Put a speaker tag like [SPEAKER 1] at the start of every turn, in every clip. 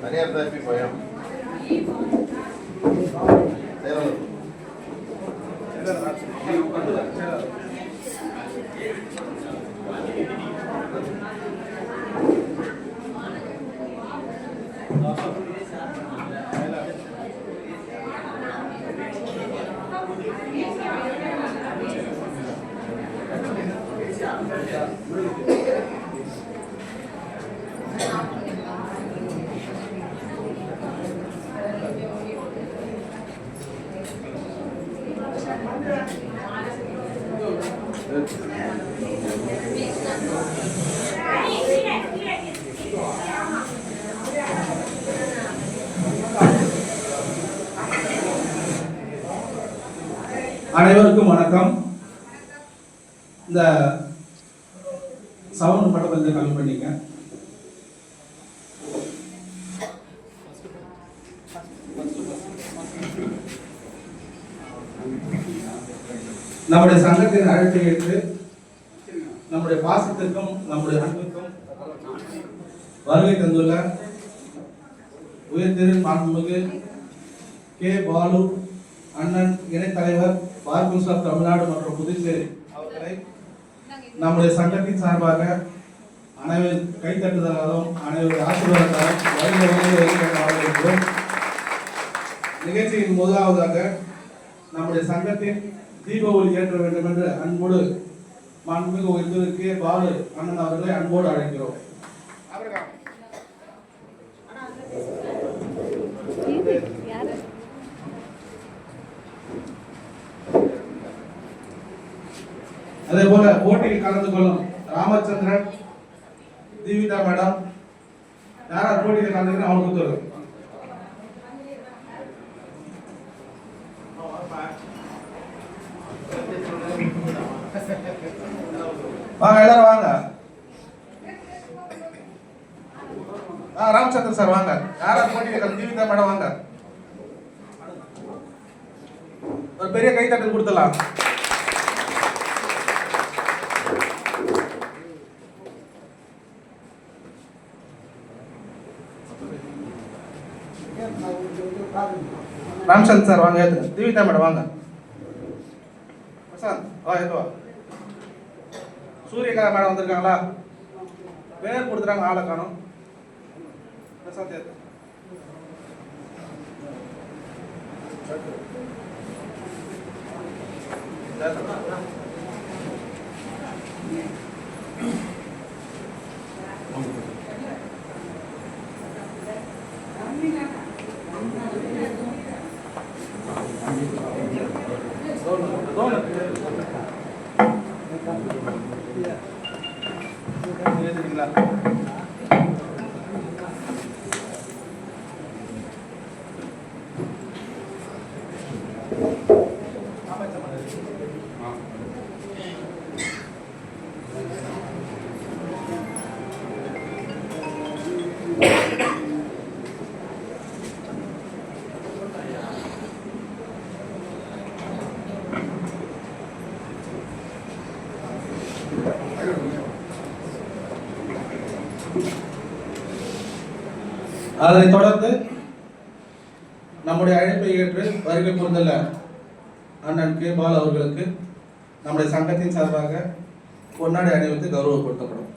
[SPEAKER 1] தனியார் தான் எப்படி பயம் தேவை
[SPEAKER 2] அனைவருக்கும் வணக்கம். இந்த சவுண்ட் மட்டும் கொஞ்சம் கம்மி பண்ணிக்க நம்முடைய சங்கத்தின் அழைப்பை ஏற்று நம்முடைய பாசத்திற்கும் நம்முடைய அன்புக்கும் வருகை தந்துள்ள உயர்திரு மாண்புமிகு கே பாலு அண்ணன் இணைத் தலைவர் பார் தமிழ்நாடு மற்றும் புதுச்சேரி அவர்களை நம்முடைய சங்கத்தின் சார்பாக அனைவர் கைத்தட்டுதலாலும் அனைவருடைய ஆசீர்வாதத்தாலும் வருக நிகழ்ச்சியின் முதலாவதாக நம்முடைய சங்கத்தின் தீப ஒளி ஏற்ற வேண்டும் என்று அன்போடு மண்மிகு உயர்திரு பாலு அண்ணன் அவர்களை அன்போடு அழைக்கிறோம். அதே போல போட்டியில் கலந்து கொள்ளும் ராமச்சந்திரன் தீவிதா மேடம் யாரார் போட்டியில் கலந்துக்கிறோம் அவங்க கொடுத்துருங்க வாங்க எல்லாரும் வாங்க. ஆ ராமச்சந்திரன் சார் வாங்க. யாரார் போட்டியில் தீவிதா மேடம் வாங்க. ஒரு பெரிய கைத்தட்டல் கொடுத்துடலாம். ராம்சந்த் சார் வாங்க ஏற்றுங்க தீவிதா மேடம் வாங்க. பிரசாந்த் வா ஏற்றுவா வா. சூரியகலா மேடம் வந்திருக்காங்களா? பேர் கொடுத்துறாங்க ஆளை காணும். பிரசாந்த் ஏற்று Thank you. அதனைத் தொடர்ந்து நம்முடைய அழைப்பை ஏற்று வருகை புரிந்துள்ள அண்ணன் கே. பால் அவர்களுக்கு நம்முடைய சங்கத்தின் சார்பாக பொன்னாடி அணிவித்து கௌரவப்படுத்தப்படும்.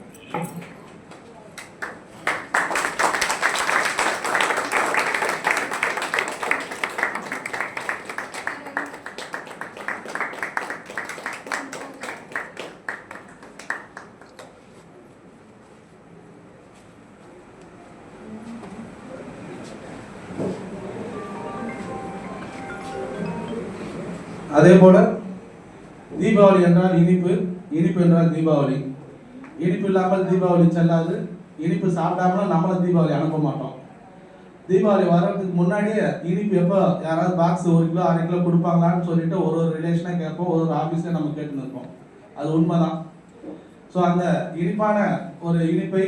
[SPEAKER 2] அதே போல தீபாவளி என்றால் இனிப்பு இனிப்பு என்றால் தீபாவளி. இனிப்பு இல்லாமல் தீபாவளி செல்லாது. இனிப்பு சாப்பிடாமல் நம்மளும் தீபாவளி அனுப்ப மாட்டோம். தீபாவளி வர்றதுக்கு முன்னாடியே இனிப்பு எப்போ யாராவது பாக்ஸ் ஒரு கிலோ அரை கிலோ கொடுப்பாங்களான்னு சொல்லிட்டு ஒரு ஒரு ரிலேஷனாக கேட்போம். ஒரு ஒரு ஆஃபீஸே நம்ம கேட்டுன்னு இருப்போம். அது உண்மைதான். ஸோ அந்த இனிப்பான ஒரு இனிப்பை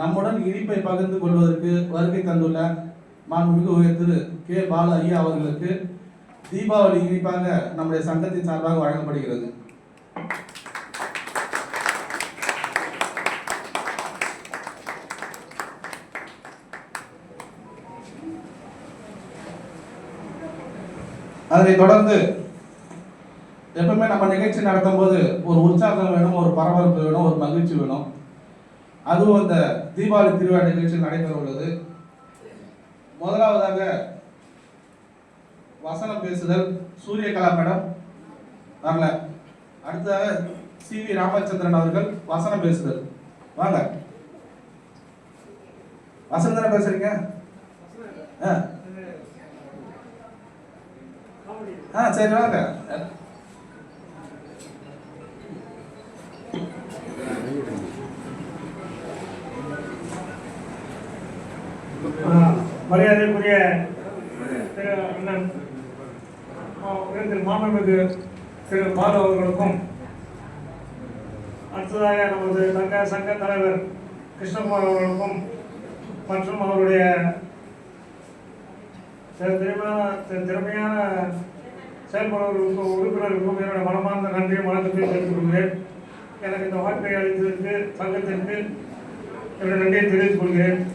[SPEAKER 2] நம்முடன் இனிப்பை பகிர்ந்து கொள்வதற்கு வருகை தந்துள்ள மாண்புமிகு உயர் திரு கே. பாலு ஐயா அவர்களுக்கு தீபாவளி இனிப்பாக நம்முடைய சங்கத்தின் சார்பாக வழங்கப்படுகிறது. அதனை தொடர்ந்து எப்பவுமே நம்ம நிகழ்ச்சி நடத்தும் போது ஒரு உற்சாகம் வேணும் ஒரு பரபரப்பு வேணும் ஒரு மகிழ்ச்சி வேணும். அதுவும் அந்த தீபாவளி திருவிழா நிகழ்ச்சி நடைபெற உள்ளது. முதலாவதாக வசனம் பேசுதல் சூரியகலா மேடம். வரல அடுத்ததாக சி வி ராமச்சந்திரன் அவர்கள் வசனம் பேசுதல். வாங்க. வசனம் தானே பேசுறீங்க? ஆ. ஆ சரி வாங்க.
[SPEAKER 3] மரியாதைக்குரிய திரு அண்ணன் ஆ, திரு மாண்புமிகு திரு பாலு அவர்களுக்கும் அடுத்ததாக நமது தங்க சங்க தலைவர் கிருஷ்ணகுமார் அவர்களுக்கும் மற்றும் அவருடைய திறமையான திரு- திறமையான செயல்படுவர்களுக்கும் உறுப்பினர்களுக்கும் என்னுடைய மனமார்ந்த நன்றியை வணக்கத்தை தெரிவித்துக் கொள்கிறேன். எனக்கு இந்த வாய்ப்பை அளித்ததற்கு சங்கத்திற்கு என்னுடைய நன்றியை தெரிவித்துக் கொள்கிறேன்.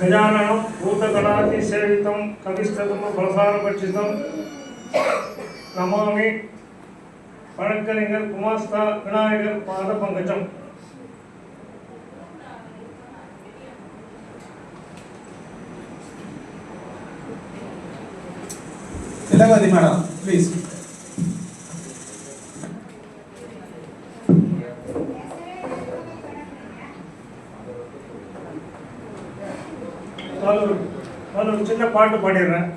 [SPEAKER 3] गजाननं भूतगणातिसेवितं कविस्ततं बलसारपक्षितं नमामि வழக்கறிஞர் குமாஸ்தா விநாயகர் பாத பங்கஜம்
[SPEAKER 2] திலகவதி மேடம் ப்ளீஸ்
[SPEAKER 3] பாட்டு பாடிடுறேன்.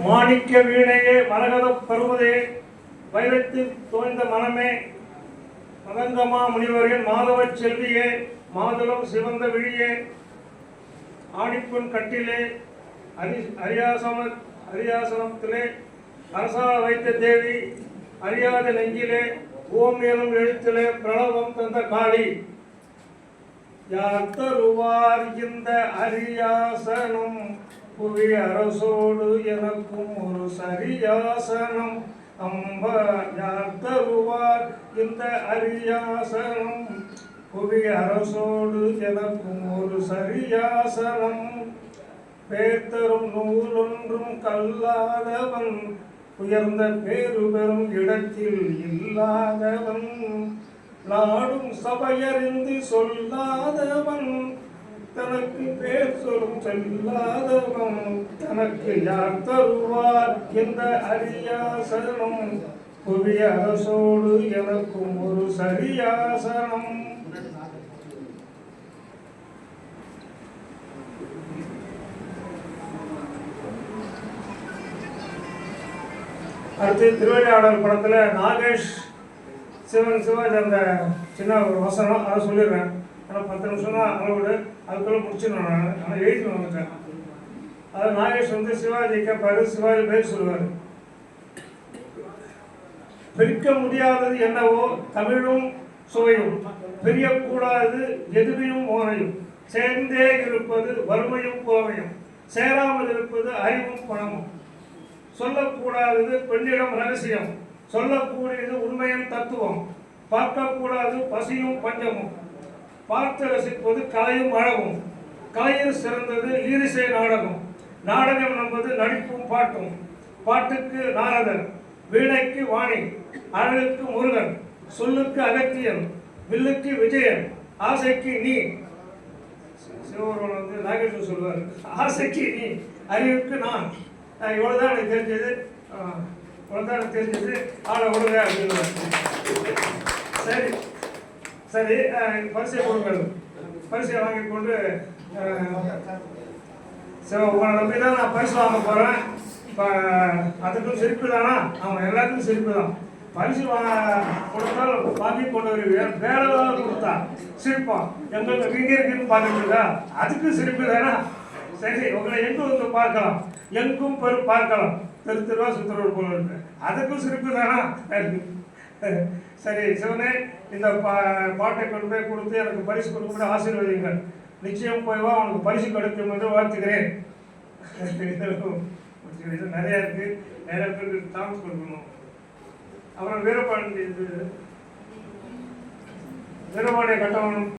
[SPEAKER 3] மாணிக்க வீணையே மரகத பருவதே வைரத்தில் தோய்ந்த மனமே மதங்கமா முனிவரின் மாதவச் செல்வியே மாதுளம் சிவந்த விழியே ஆணிப்பொன் கட்டிலே அரி அரியாசன அரியாசனத்திலே அரசா வைத்த தேவி அறியாத நெஞ்சிலே ஓம் எனும் எழுத்திலே பிரணவம் தந்த காளி. யாத்தருவார் இந்த அரியாசனம்? புவி அரசோடு எனக்கும் ஒரு சரியாசனம். அம்ப யாத்தருவார் இந்த அரியாசனம்? புவி அரசோடு எனக்கும் ஒரு சரியாசனம். பேத்தரும் நூலொன்றும் கல்லாதவன். உயர்ந்த பேரு பெறும் இடத்தில் இல்லாதவன் நாடும் சபையறிந்து சொல்லாதவன் தனக்கு பேர் சொல்லும் செல்லாதவன் தனக்கு யார் தருவார் இந்த அரியாசனம் புவிய அரசோடு எனக்கும் ஒரு சரியாசனம். அடுத்து திருவிளையாடல் படத்தில் நாகேஷ் சிவன் சிவாஜி அந்த சின்ன ஒரு வசனம் அதை சொல்லிடுறேன். ஆனால் பத்து நிமிஷம் தான் அளவுடு. அதுக்குள்ளே முடிச்சிடணும் நான். ஆனால் எழுதி வந்துட்டேன் அது நாகேஷ் வந்து சிவாஜி கேட்பாரு சிவாஜி பேர் சொல்லுவார். பிரிக்க முடியாதது என்னவோ தமிழும் சுவையும் பிரியக்கூடாது எதுவையும் ஓனையும் சேர்ந்தே இருப்பது வறுமையும் கோவையும் சேராமல் இருப்பது அறிவும் பணமும். சொல்லக்கூடாதது பெண்ணிடம் ரகசியம். சொல்லக்கூடியது உண்மையும் தத்துவம். பார்க்கக்கூடாது பசியும் பஞ்சமும். பார்த்து ரசிப்பது கலையும் அழகும். கலையில் சிறந்தது ஈரிசை நாடகம். நாடகம் என்பது நடிப்பும் பாட்டும். பாட்டுக்கு நாரதர் வீணைக்கு வாணி அழகுக்கு முருகன் சொல்லுக்கு அகத்தியன் வில்லுக்கு விஜயன் ஆசைக்கு நீ. சிவபெருமான் வந்து நாகேஸ்வரர் சொல்லுவார் ஆசைக்கு நீ அறிவுக்கு நான். இவ்வளோ இவ்வளோதான் எனக்கு தெரிஞ்சது இவ்வளோதான் எனக்கு தெரிஞ்சது ஆளை விடுங்க அப்படின்னு சரி சரி பரிசை கொடுங்கள். பரிசை வாங்கி கொண்டு சரி உங்களை நம்பி தான் நான் பரிசு வாங்க போகிறேன் இப்போ அதுக்கும் சிரிப்பு தானா? அவன் எல்லாத்துக்கும் சிரிப்பு தான். பரிசு வா- கொடுத்தால் வாங்கி கொண்டு வருவீங்க வேலை கொடுத்தா சிரிப்போம் எங்களுக்கு எங்க இருக்குன்னு பார்த்துருக்கா அதுக்கும் சிரிப்பு தானே? சரி உங்களை எங்கும் வந்து பார்க்கலாம்? எங்கும் பெரு பார்க்கலாம். தெரு தெருவா சுத்துறவர் போல இருக்கு. அதுக்கும் சிரிப்பு தானா? சரி சிவனே இந்த பா பாட்டை கொண்டு போய் கொடுத்து எனக்கு பரிசு கொடுக்க ஆசீர்வதிங்கள் நிச்சயம் போய் வா உனக்கு பரிசு கிடைக்கும் என்று வாழ்த்துக்கிறேன் இது நிறைய இருக்கு. நிறைய பேருக்கு தாமஸ் கொடுக்கணும். அப்புறம் வீரபாண்டி இது வீரபாண்டிய கட்டவனும்